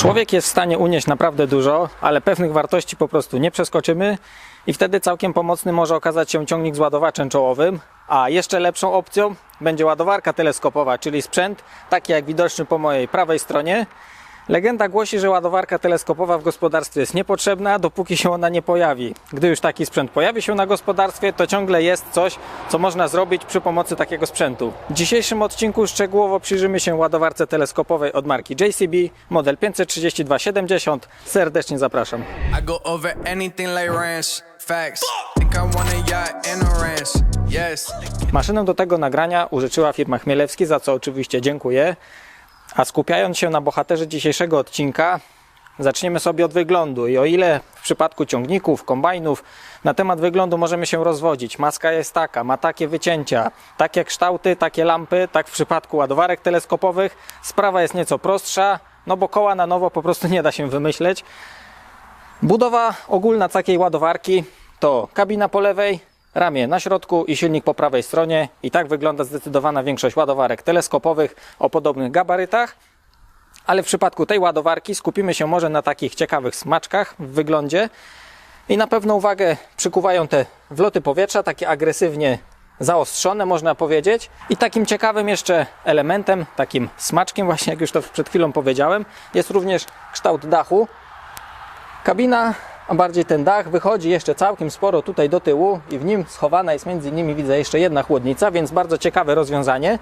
Człowiek jest w stanie unieść naprawdę dużo, ale pewnych wartości po prostu nie przeskoczymy i wtedy całkiem pomocny może okazać się ciągnik z ładowaczem czołowym, a jeszcze lepszą opcją będzie ładowarka teleskopowa, czyli sprzęt taki jak widoczny po mojej prawej stronie. Legenda głosi, że ładowarka teleskopowa w gospodarstwie jest niepotrzebna, dopóki się ona nie pojawi. Gdy już taki sprzęt pojawi się na gospodarstwie, to ciągle jest coś, co można zrobić przy pomocy takiego sprzętu. W dzisiejszym odcinku szczegółowo przyjrzymy się ładowarce teleskopowej od marki JCB, model 53270. Serdecznie zapraszam. I go over anything like ranch. Facts. Think I want a yacht and a ranch. Yes. Maszynę do tego nagrania użyczyła firma Chmielewski, za co oczywiście dziękuję. A skupiając się na bohaterze dzisiejszego odcinka, zaczniemy sobie od wyglądu. I o ile w przypadku ciągników, kombajnów, na temat wyglądu możemy się rozwodzić. Maska jest taka, ma takie wycięcia, takie kształty, takie lampy, tak w przypadku ładowarek teleskopowych. Sprawa jest nieco prostsza, no bo koła na nowo po prostu nie da się wymyśleć. Budowa ogólna takiej ładowarki to kabina po lewej, ramię na środku i silnik po prawej stronie. I tak wygląda zdecydowana większość ładowarek teleskopowych o podobnych gabarytach. Ale w przypadku tej ładowarki skupimy się może na takich ciekawych smaczkach w wyglądzie. I na pewno uwagę przykuwają te wloty powietrza, takie agresywnie zaostrzone, można powiedzieć. I takim ciekawym jeszcze elementem, takim smaczkiem, właśnie jak już to przed chwilą powiedziałem, jest również kształt dachu. Kabina, a bardziej ten dach, wychodzi jeszcze całkiem sporo tutaj do tyłu i w nim schowana jest między innymi widzę jeszcze jedna chłodnica, więc bardzo ciekawe rozwiązanie.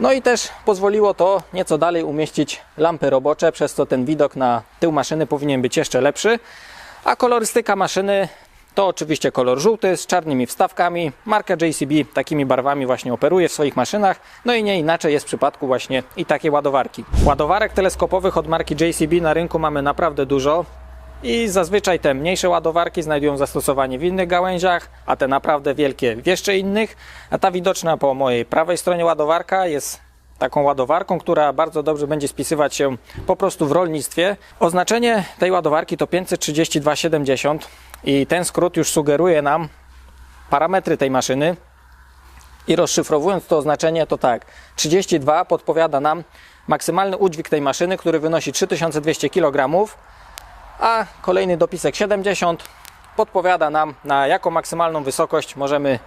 No i też pozwoliło to nieco dalej umieścić lampy robocze, przez co ten widok na tył maszyny powinien być jeszcze lepszy. A kolorystyka maszyny to oczywiście kolor żółty z czarnymi wstawkami. Marka JCB takimi barwami właśnie operuje w swoich maszynach. No i nie inaczej jest w przypadku właśnie i takiej ładowarki. Ładowarek teleskopowych od marki JCB na rynku mamy naprawdę dużo. I zazwyczaj te mniejsze ładowarki znajdują zastosowanie w innych gałęziach, a te naprawdę wielkie w jeszcze innych. A ta widoczna po mojej prawej stronie ładowarka jest taką ładowarką, która bardzo dobrze będzie spisywać się po prostu w rolnictwie. Oznaczenie tej ładowarki to 53270 i ten skrót już sugeruje nam parametry tej maszyny. I rozszyfrowując to oznaczenie, to tak, 32 podpowiada nam maksymalny udźwig tej maszyny, który wynosi 3200 kg, a kolejny dopisek 70 podpowiada nam na jaką maksymalną wysokość możemy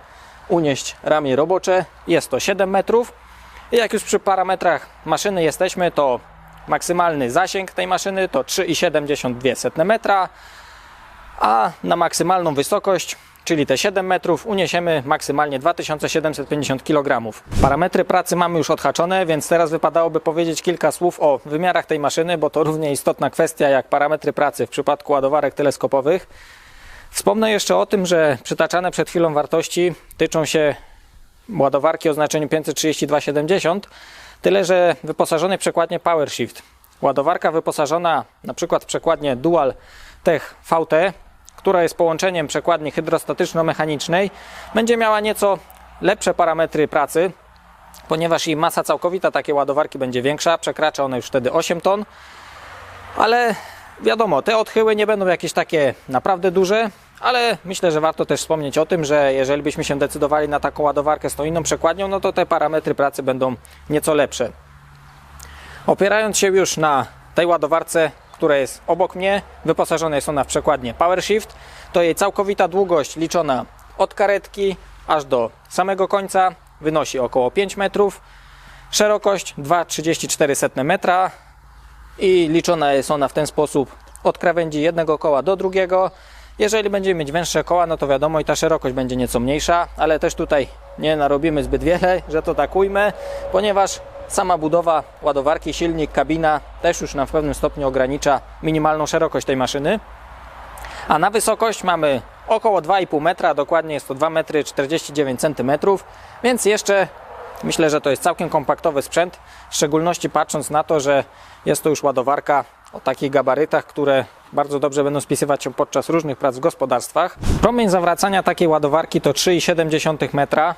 unieść ramię robocze. Jest to 7 metrów. I jak już przy parametrach maszyny jesteśmy, to maksymalny zasięg tej maszyny to 3,72 metra, a na maksymalną wysokość, czyli te 7 metrów, uniesiemy maksymalnie 2750 kg. Parametry pracy mamy już odhaczone, więc teraz wypadałoby powiedzieć kilka słów o wymiarach tej maszyny, bo to równie istotna kwestia jak parametry pracy w przypadku ładowarek teleskopowych. Wspomnę jeszcze o tym, że przytaczane przed chwilą wartości tyczą się ładowarki o znaczeniu 53270, tyle że wyposażonej w przekładnię PowerShift. Ładowarka wyposażona na przykład w przekładnię Dual Tech VT, która jest połączeniem przekładni hydrostatyczno-mechanicznej, będzie miała nieco lepsze parametry pracy, ponieważ jej masa całkowita takiej ładowarki będzie większa, przekracza ona już wtedy 8 ton, ale wiadomo, te odchyły nie będą jakieś takie naprawdę duże, ale myślę, że warto też wspomnieć o tym, że jeżeli byśmy się decydowali na taką ładowarkę z tą inną przekładnią, no to te parametry pracy będą nieco lepsze. Opierając się już na tej ładowarce, która jest obok mnie, wyposażona jest ona w przekładnię PowerShift, to jej całkowita długość liczona od karetki aż do samego końca wynosi około 5 metrów, szerokość 2,34 metra i liczona jest ona w ten sposób od krawędzi jednego koła do drugiego. Jeżeli będziemy mieć węższe koła, no to wiadomo i ta szerokość będzie nieco mniejsza, ale też tutaj nie narobimy zbyt wiele, że to tak ujmę, ponieważ sama budowa ładowarki, silnik, kabina też już nam w pewnym stopniu ogranicza minimalną szerokość tej maszyny. A na wysokość mamy około 2,5 metra, dokładnie jest to 2 metry 49 cm, więc jeszcze myślę, że to jest całkiem kompaktowy sprzęt, w szczególności patrząc na to, że jest to już ładowarka o takich gabarytach, które bardzo dobrze będą spisywać się podczas różnych prac w gospodarstwach. Promień zawracania takiej ładowarki to 3,7 metra,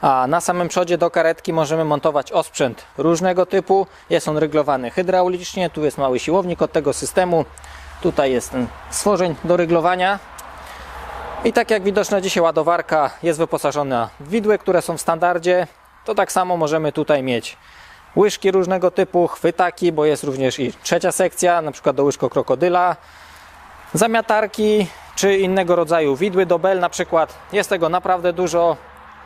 a na samym przodzie do karetki możemy montować osprzęt różnego typu. Jest on ryglowany hydraulicznie, tu jest mały siłownik od tego systemu, tutaj jest ten stworzeń do ryglowania. I tak jak widoczna dzisiaj ładowarka jest wyposażona w widły, które są w standardzie, to tak samo możemy tutaj mieć łyżki różnego typu, chwytaki, bo jest również i trzecia sekcja, na przykład do łyżko krokodyla, zamiatarki czy innego rodzaju widły do bel na przykład. Jest tego naprawdę dużo.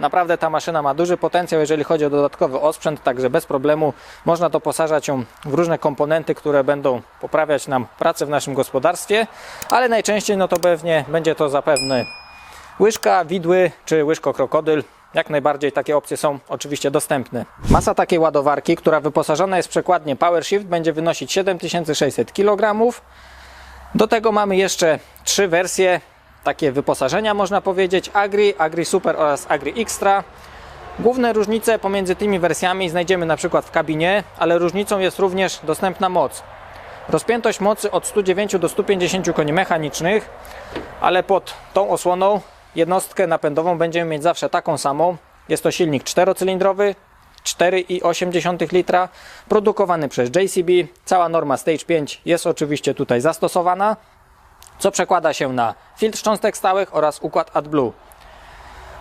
Naprawdę ta maszyna ma duży potencjał, jeżeli chodzi o dodatkowy osprzęt, także bez problemu można doposażać ją w różne komponenty, które będą poprawiać nam pracę w naszym gospodarstwie, ale najczęściej no to pewnie będzie to zapewne łyżka, widły czy łyżko krokodyl. Jak najbardziej takie opcje są oczywiście dostępne. Masa takiej ładowarki, która wyposażona jest w PowerShift będzie wynosić 7600 kg. Do tego mamy jeszcze trzy wersje takie wyposażenia można powiedzieć Agri, Agri Super oraz Agri Extra. Główne różnice pomiędzy tymi wersjami znajdziemy na przykład w kabinie, ale różnicą jest również dostępna moc. Rozpiętość mocy od 109 do 150 koni mechanicznych, ale pod tą osłoną jednostkę napędową będziemy mieć zawsze taką samą. Jest to silnik czterocylindrowy, 4,8 litra, produkowany przez JCB. Cała norma Stage 5 jest oczywiście tutaj zastosowana, co przekłada się na filtr cząstek stałych oraz układ AdBlue.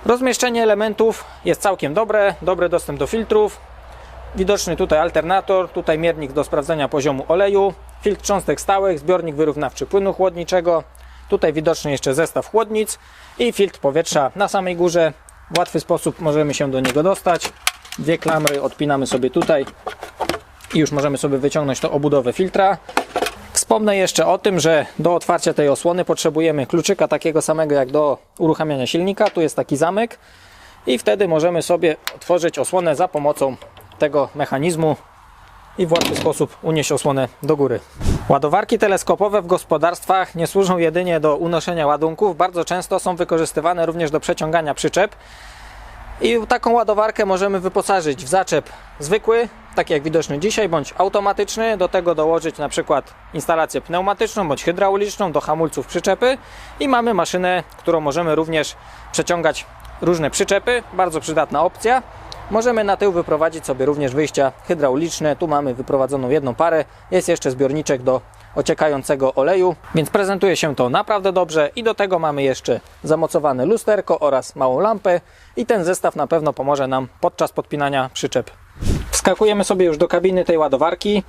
Rozmieszczenie elementów jest całkiem dobre, dobry dostęp do filtrów. Widoczny tutaj alternator, tutaj miernik do sprawdzenia poziomu oleju, filtr cząstek stałych, zbiornik wyrównawczy płynu chłodniczego. Tutaj widoczny jeszcze zestaw chłodnic i filtr powietrza na samej górze. W łatwy sposób możemy się do niego dostać. Dwie klamry odpinamy sobie tutaj i już możemy sobie wyciągnąć to obudowę filtra. Wspomnę jeszcze o tym, że do otwarcia tej osłony potrzebujemy kluczyka takiego samego jak do uruchamiania silnika. Tu jest taki zamek i wtedy możemy sobie otworzyć osłonę za pomocą tego mechanizmu i w łatwy sposób unieść osłonę do góry. Ładowarki teleskopowe w gospodarstwach nie służą jedynie do unoszenia ładunków, bardzo często są wykorzystywane również do przeciągania przyczep. I taką ładowarkę możemy wyposażyć w zaczep zwykły, tak jak widoczny dzisiaj, bądź automatyczny. Do tego dołożyć na przykład instalację pneumatyczną bądź hydrauliczną do hamulców przyczepy i mamy maszynę, którą możemy również przeciągać różne przyczepy. Bardzo przydatna opcja. Możemy na tył wyprowadzić sobie również wyjścia hydrauliczne. Tu mamy wyprowadzoną jedną parę. Jest jeszcze zbiorniczek do ociekającego oleju, więc prezentuje się to naprawdę dobrze i do tego mamy jeszcze zamocowane lusterko oraz małą lampę i ten zestaw na pewno pomoże nam podczas podpinania przyczep. Wskakujemy sobie już do kabiny tej ładowarki.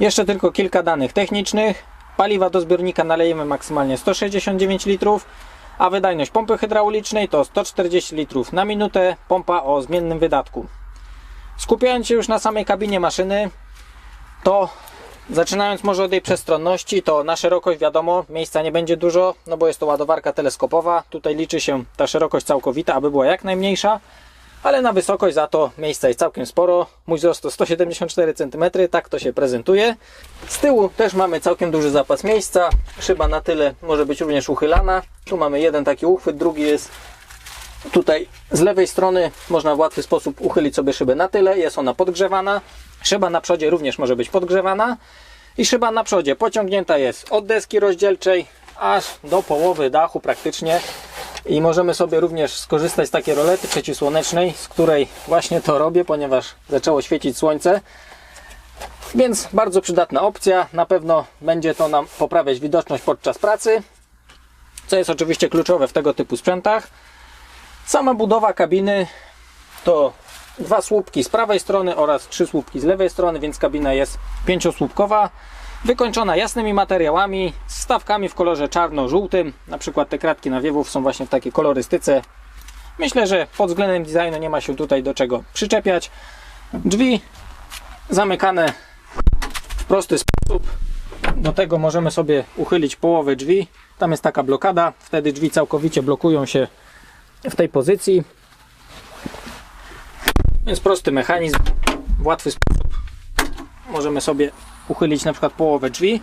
Jeszcze tylko kilka danych technicznych. Paliwa do zbiornika nalejemy maksymalnie 169 litrów, a wydajność pompy hydraulicznej to 140 litrów na minutę, pompa o zmiennym wydatku. Skupiając się już na samej kabinie maszyny, to Zaczynając może od jej przestronności, to na szerokość wiadomo, miejsca nie będzie dużo, no bo jest to ładowarka teleskopowa. Tutaj liczy się ta szerokość całkowita, aby była jak najmniejsza, ale na wysokość za to miejsca jest całkiem sporo. Mój wzrost to 174 cm, tak to się prezentuje. Z tyłu też mamy całkiem duży zapas miejsca. Szyba na tyle może być również uchylana. Tu mamy jeden taki uchwyt, drugi jest tutaj z lewej strony. Można w łatwy sposób uchylić sobie szybę na tyle. Jest ona podgrzewana. Szyba na przodzie również może być podgrzewana i szyba na przodzie pociągnięta jest od deski rozdzielczej aż do połowy dachu praktycznie i możemy sobie również skorzystać z takiej rolety przeciwsłonecznej, z której właśnie to robię, ponieważ zaczęło świecić słońce. Więc bardzo przydatna opcja, na pewno będzie to nam poprawiać widoczność podczas pracy, co jest oczywiście kluczowe w tego typu sprzętach. Sama budowa kabiny to dwa słupki z prawej strony oraz trzy słupki z lewej strony, więc kabina jest pięciosłupkowa. Wykończona jasnymi materiałami, z stawkami w kolorze czarno-żółtym. Na przykład te kratki nawiewów są właśnie w takiej kolorystyce. Myślę, że pod względem designu nie ma się tutaj do czego przyczepiać. Drzwi zamykane w prosty sposób. Do tego możemy sobie uchylić połowę drzwi. Tam jest taka blokada, wtedy drzwi całkowicie blokują się w tej pozycji. Więc prosty mechanizm, w łatwy sposób możemy sobie uchylić na przykład połowę drzwi.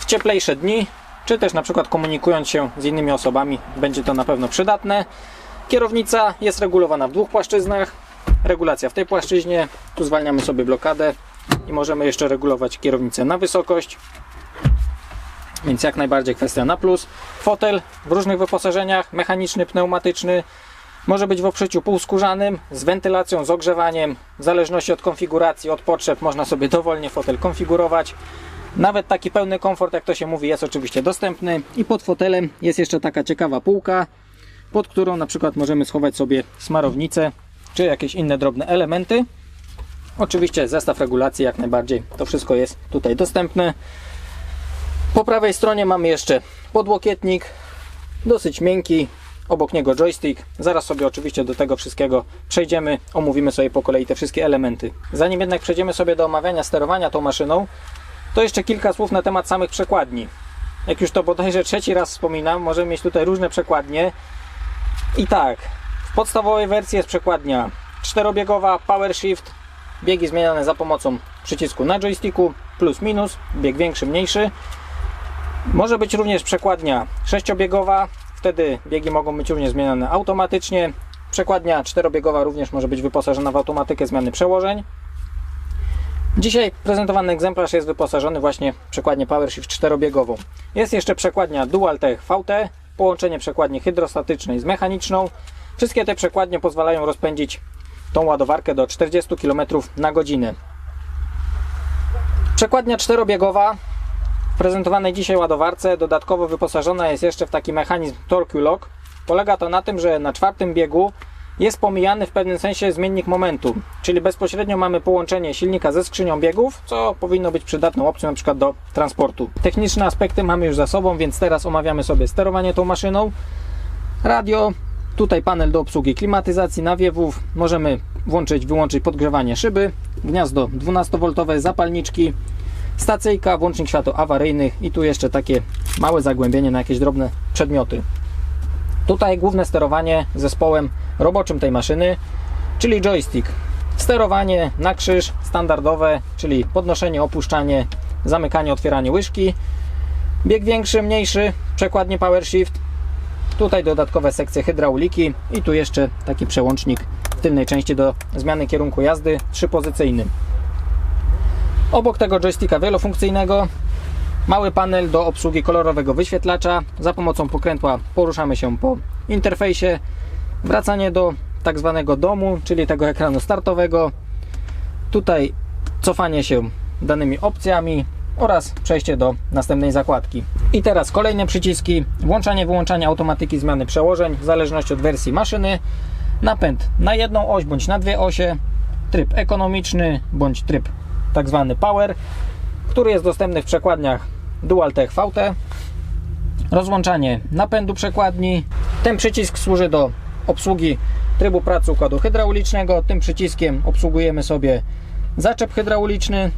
W cieplejsze dni, czy też na przykład komunikując się z innymi osobami, będzie to na pewno przydatne. Kierownica jest regulowana w dwóch płaszczyznach. Regulacja w tej płaszczyźnie, tu zwalniamy sobie blokadę i możemy jeszcze regulować kierownicę na wysokość. Więc jak najbardziej kwestia na plus. Fotel w różnych wyposażeniach, mechaniczny, pneumatyczny, może być w obszyciu półskórzanym, z wentylacją, z ogrzewaniem. W zależności od konfiguracji, od potrzeb można sobie dowolnie fotel konfigurować. Nawet taki pełny komfort, jak to się mówi, jest oczywiście dostępny. I pod fotelem jest jeszcze taka ciekawa półka, pod którą na przykład możemy schować sobie smarownicę, czy jakieś inne drobne elementy. Oczywiście zestaw regulacji jak najbardziej. To wszystko jest tutaj dostępne. Po prawej stronie mamy jeszcze podłokietnik, dosyć miękki, obok niego joystick. Zaraz sobie oczywiście do tego wszystkiego przejdziemy, omówimy sobie po kolei te wszystkie elementy. Zanim jednak przejdziemy sobie do omawiania sterowania tą maszyną, to jeszcze kilka słów na temat samych przekładni. Jak już to bodajże trzeci raz wspominam, możemy mieć tutaj różne przekładnie. I tak, w podstawowej wersji jest przekładnia czterobiegowa, power shift, biegi zmieniane za pomocą przycisku na joysticku, plus minus, bieg większy, mniejszy. Może być również przekładnia sześciobiegowa, wtedy biegi mogą być również zmieniane automatycznie. Przekładnia czterobiegowa również może być wyposażona w automatykę zmiany przełożeń. Dzisiaj prezentowany egzemplarz jest wyposażony właśnie w przekładnię PowerShift czterobiegową. Jest jeszcze przekładnia DualTech VT, połączenie przekładni hydrostatycznej z mechaniczną. Wszystkie te przekładnie pozwalają rozpędzić tą ładowarkę do 40 km na godzinę. Przekładnia czterobiegowa prezentowanej dzisiaj ładowarce dodatkowo wyposażona jest jeszcze w taki mechanizm Torque Lock. Polega to na tym, że na czwartym biegu jest pomijany w pewnym sensie zmiennik momentu, czyli bezpośrednio mamy połączenie silnika ze skrzynią biegów, co powinno być przydatną opcją na przykład do transportu. Techniczne aspekty mamy już za sobą, więc teraz omawiamy sobie sterowanie tą maszyną. Radio, tutaj panel do obsługi klimatyzacji, nawiewów, możemy włączyć, wyłączyć podgrzewanie szyby, gniazdo 12V, zapalniczki, stacyjka, włącznik światła awaryjnych i tu jeszcze takie małe zagłębienie na jakieś drobne przedmioty. Tutaj główne sterowanie zespołem roboczym tej maszyny, czyli joystick. Sterowanie na krzyż standardowe, czyli podnoszenie, opuszczanie, zamykanie, otwieranie łyżki. Bieg większy, mniejszy, przekładnie power shift. Tutaj dodatkowe sekcje hydrauliki i tu jeszcze taki przełącznik w tylnej części do zmiany kierunku jazdy trzypozycyjny. Obok tego joysticka wielofunkcyjnego mały panel do obsługi kolorowego wyświetlacza. Za pomocą pokrętła poruszamy się po interfejsie. Wracanie do tak zwanego domu, czyli tego ekranu startowego. Tutaj cofanie się danymi opcjami oraz przejście do następnej zakładki. I teraz kolejne przyciski: włączanie, wyłączanie automatyki zmiany przełożeń w zależności od wersji maszyny. Napęd na jedną oś bądź na dwie osie, tryb ekonomiczny bądź tryb tak zwany power, który jest dostępny w przekładniach DualTech VT. Rozłączanie napędu przekładni. Ten przycisk służy do obsługi trybu pracy układu hydraulicznego. Tym przyciskiem obsługujemy sobie zaczep hydrauliczny,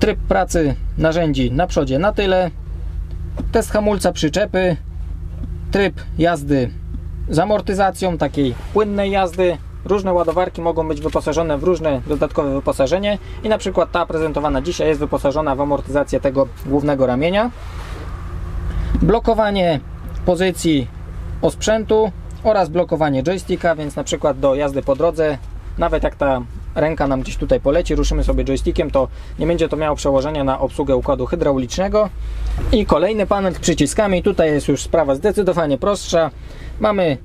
tryb pracy narzędzi na przodzie, na tyle, test hamulca przyczepy, tryb jazdy z amortyzacją, takiej płynnej jazdy. Różne ładowarki mogą być wyposażone w różne dodatkowe wyposażenie i na przykład ta prezentowana dzisiaj jest wyposażona w amortyzację tego głównego ramienia. Blokowanie pozycji osprzętu oraz blokowanie joysticka, więc na przykład do jazdy po drodze, nawet jak ta ręka nam gdzieś tutaj poleci, ruszymy sobie joystickiem, to nie będzie to miało przełożenia na obsługę układu hydraulicznego. I kolejny panel z przyciskami, tutaj jest już sprawa zdecydowanie prostsza. Mamy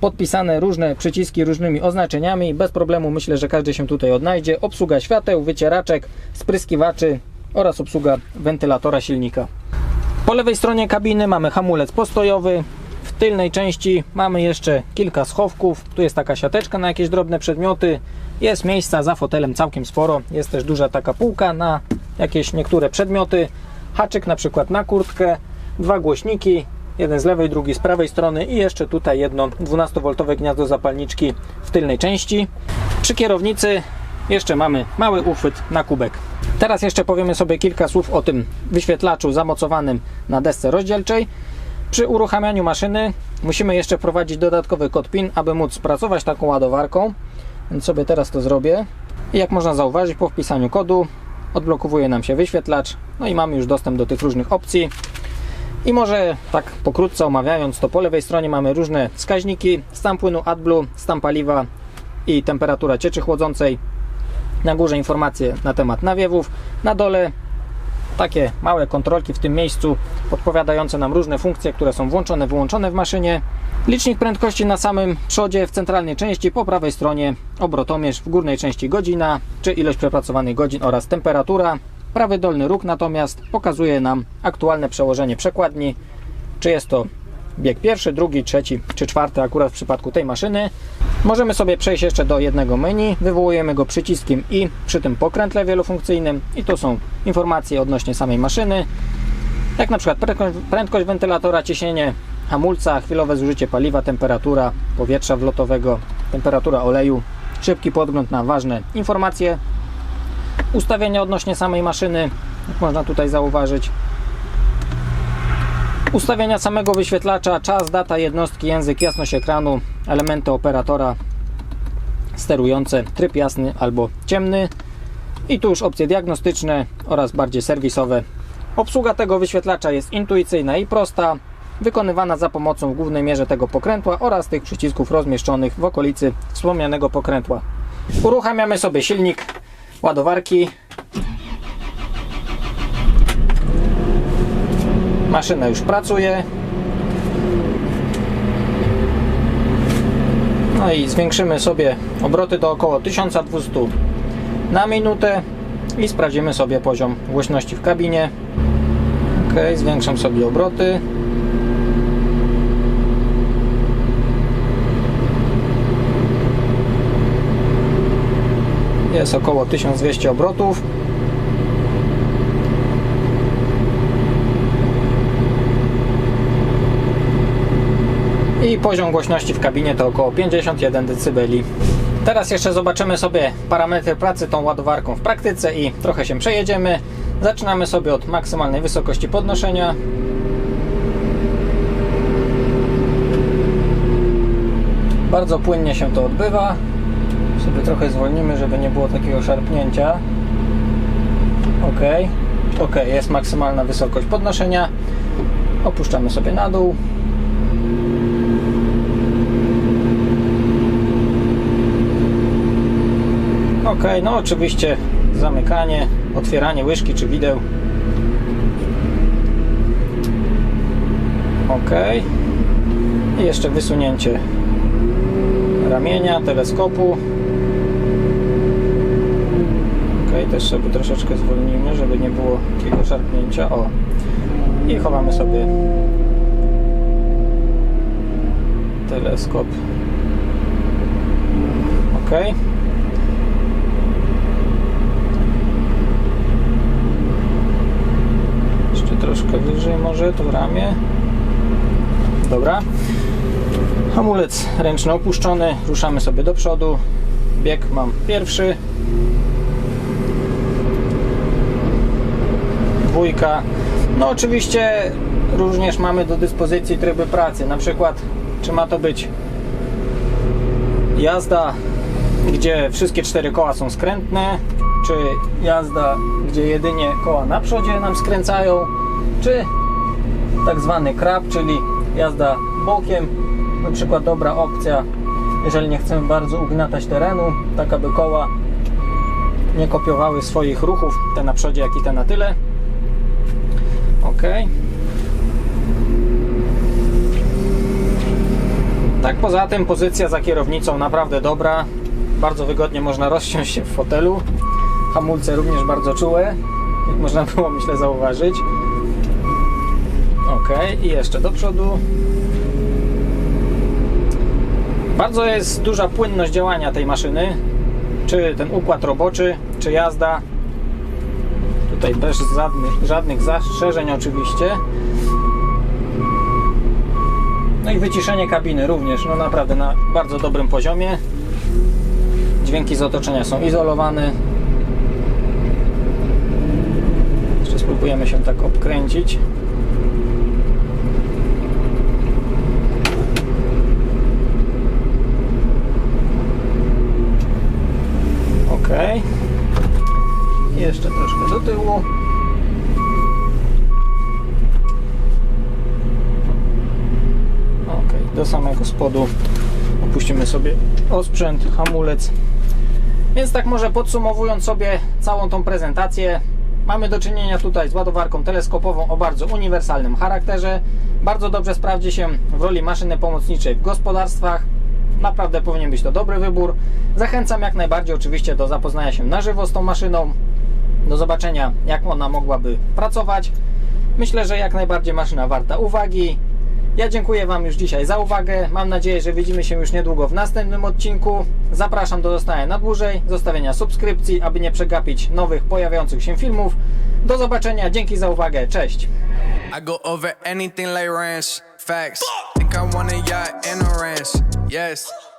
podpisane różne przyciski różnymi oznaczeniami. Bez problemu myślę, że każdy się tutaj odnajdzie. Obsługa świateł, wycieraczek, spryskiwaczy oraz obsługa wentylatora silnika. Po lewej stronie kabiny mamy hamulec postojowy. W tylnej części mamy jeszcze kilka schowków. Tu jest taka siateczka na jakieś drobne przedmioty. Jest miejsca za fotelem całkiem sporo. Jest też duża taka półka na jakieś niektóre przedmioty. Haczyk na przykład na kurtkę. Dwa głośniki. Jeden z lewej, drugi z prawej strony i jeszcze tutaj jedno 12V gniazdo zapalniczki w tylnej części. Przy kierownicy jeszcze mamy mały uchwyt na kubek. Teraz jeszcze powiemy sobie kilka słów o tym wyświetlaczu zamocowanym na desce rozdzielczej. Przy uruchamianiu maszyny musimy jeszcze wprowadzić dodatkowy kod PIN, aby móc pracować taką ładowarką. Więc sobie teraz to zrobię. I jak można zauważyć, po wpisaniu kodu odblokowuje nam się wyświetlacz. No i mamy już dostęp do tych różnych opcji. I może tak pokrótce omawiając, to po lewej stronie mamy różne wskaźniki: stan płynu AdBlue, stan paliwa i temperatura cieczy chłodzącej. Na górze informacje na temat nawiewów, na dole takie małe kontrolki w tym miejscu podpowiadające nam różne funkcje, które są włączone, wyłączone w maszynie. Licznik prędkości na samym przodzie w centralnej części, po prawej stronie obrotomierz, w górnej części godzina, czy ilość przepracowanych godzin oraz temperatura. Prawy dolny róg natomiast pokazuje nam aktualne przełożenie przekładni, czy jest to bieg pierwszy, drugi, trzeci czy czwarty akurat w przypadku tej maszyny. Możemy sobie przejść jeszcze do jednego menu, wywołujemy go przyciskiem i przy tym pokrętle wielofunkcyjnym. I tu są informacje odnośnie samej maszyny, jak na przykład prędkość wentylatora, ciśnienie hamulca, chwilowe zużycie paliwa, temperatura powietrza wlotowego, temperatura oleju, szybki podgląd na ważne informacje, ustawienia odnośnie samej maszyny, jak można tutaj zauważyć, ustawienia samego wyświetlacza, czas, data, jednostki, język, jasność ekranu, elementy operatora sterujące, tryb jasny albo ciemny i tu już opcje diagnostyczne oraz bardziej serwisowe. Obsługa tego wyświetlacza jest intuicyjna i prosta, wykonywana za pomocą w głównej mierze tego pokrętła oraz tych przycisków rozmieszczonych w okolicy wspomnianego pokrętła. Uruchamiamy sobie silnik ładowarki. Maszyna już pracuje. No i zwiększymy sobie obroty do około 1200 na minutę i sprawdzimy sobie poziom głośności w kabinie. Ok, zwiększam sobie obroty. Jest około 1200 obrotów. i poziom głośności w kabinie to około 51 dB. Teraz jeszcze zobaczymy sobie parametry pracy tą ładowarką w praktyce i trochę się przejedziemy. Zaczynamy sobie od maksymalnej wysokości podnoszenia. Bardzo płynnie się to odbywa. Sobie trochę zwolnimy, żeby nie było takiego szarpnięcia. Ok, ok, jest maksymalna wysokość podnoszenia. Opuszczamy sobie na dół. Ok, no oczywiście zamykanie, otwieranie łyżki czy wideł. Ok. I jeszcze wysunięcie ramienia, teleskopu. Też sobie troszeczkę zwolnimy, żeby nie było takiego szarpnięcia. O. I chowamy sobie teleskop. Ok. Jeszcze troszkę wyżej może to ramię. Dobra. Hamulec ręczny opuszczony. Ruszamy sobie do przodu. Bieg mam pierwszy. Dwójka. No oczywiście również mamy do dyspozycji tryby pracy. Na przykład czy ma to być jazda, gdzie wszystkie cztery koła są skrętne, czy jazda, gdzie jedynie koła na przodzie nam skręcają, czy tak zwany krab, czyli jazda bokiem. Na przykład dobra opcja, jeżeli nie chcemy bardzo ugniatać terenu, tak aby koła nie kopiowały swoich ruchów, te na przodzie, jak i te na tyle. Ok. Tak, poza tym pozycja za kierownicą naprawdę dobra. Bardzo wygodnie można rozsiąść się w fotelu. Hamulce również bardzo czułe, jak można było myślę zauważyć. Ok, i jeszcze do przodu. Bardzo jest duża płynność działania tej maszyny. Czy ten układ roboczy, czy jazda. Tutaj bez żadnych, żadnych zastrzeżeń oczywiście. No i wyciszenie kabiny również, no naprawdę na bardzo dobrym poziomie. Dźwięki z otoczenia są izolowane. Jeszcze spróbujemy się tak obkręcić. Ok. Jeszcze troszkę do tyłu. Ok, do samego spodu opuścimy sobie osprzęt, hamulec. Więc tak może podsumowując sobie całą tą prezentację, mamy do czynienia tutaj z ładowarką teleskopową o bardzo uniwersalnym charakterze. Bardzo dobrze sprawdzi się w roli maszyny pomocniczej w gospodarstwach. Naprawdę powinien być to dobry wybór. Zachęcam jak najbardziej oczywiście do zapoznania się na żywo z tą maszyną, do zobaczenia jak ona mogłaby pracować. Myślę, że jak najbardziej maszyna warta uwagi. Ja dziękuję Wam już dzisiaj za uwagę. Mam nadzieję, że widzimy się już niedługo w następnym odcinku. Zapraszam do zostania na dłużej, zostawienia subskrypcji, aby nie przegapić nowych pojawiających się filmów. Do zobaczenia, dzięki za uwagę, cześć! I go over anything like Rance. Facts. Think I yacht and a ranch. Yes.